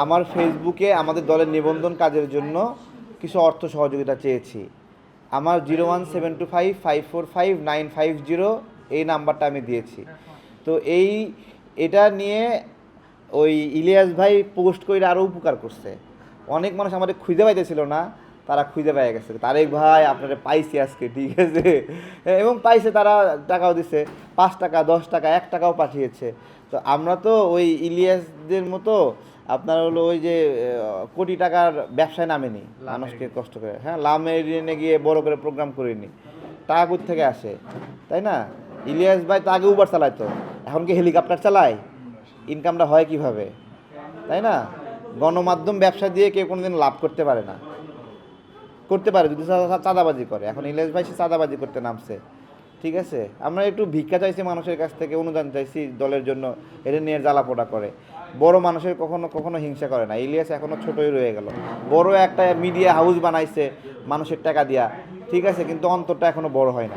আমার ফেসবুকে আমাদের দলের নিবন্ধন কাজের জন্য কিছু অর্থ সহযোগিতা চেয়েছি। আমার zero one seven two five five four five, nine five zero এই নাম্বারটা আমি দিয়েছি। তো এই, এটা নিয়ে ওই ইলিয়াস ভাই পোস্ট করে আরও উপকার করছে। অনেক মানুষ আমাদের খুঁজে পাইতেছিল না, তারা খুঁজে পেয়ে গেছে। তারেক ভাই, আপনারা পাইছি আজকে, ঠিক আছে? এবং পাইছে, তারা টাকাও দিছে। পাঁচ টাকা, দশ টাকা, এক টাকাও পাঠিয়েছে। তো আমরা তো ওই ইলিয়াসদের মতো আপনার হলো ওই যে কোটি টাকার ব্যবসায় নামেনি মানুষকে কষ্ট করে। হ্যাঁ লামেরিনে গিয়ে বড় করে প্রোগ্রাম করিনি। টাকা কোথা থেকে আসে? তাই না? ইলিয়াস ভাই তো আগে উবার চালাইতো এখন কি হেলিকপ্টার চালায়? ইনকামটা হয় কীভাবে? তাই না? গণমাধ্যম ব্যবসা দিয়ে কেউ কোনোদিন লাভ করতে পারে না। করতে পারে যদি চাঁদাবাজি করে। এখন ইলিয়াস ভাই সে চাঁদাবাজি করতে নামছে। ঠিক আছে? আমরা একটু ভিক্ষা চাইছি মানুষের কাছ থেকে অনুদান চাইছি দলের জন্য এটা নিয়ে জ্বালাপোড়া করে। বড় মানুষের কখনো কখনো হিংসা করে না। ইলিয়াস এখনও ছোটই রয়ে গেল। বড় একটা মিডিয়া হাউস বানাইছে মানুষের টাকা দিয়া। ঠিক আছে, কিন্তু অন্তরটা এখনও বড় হয় না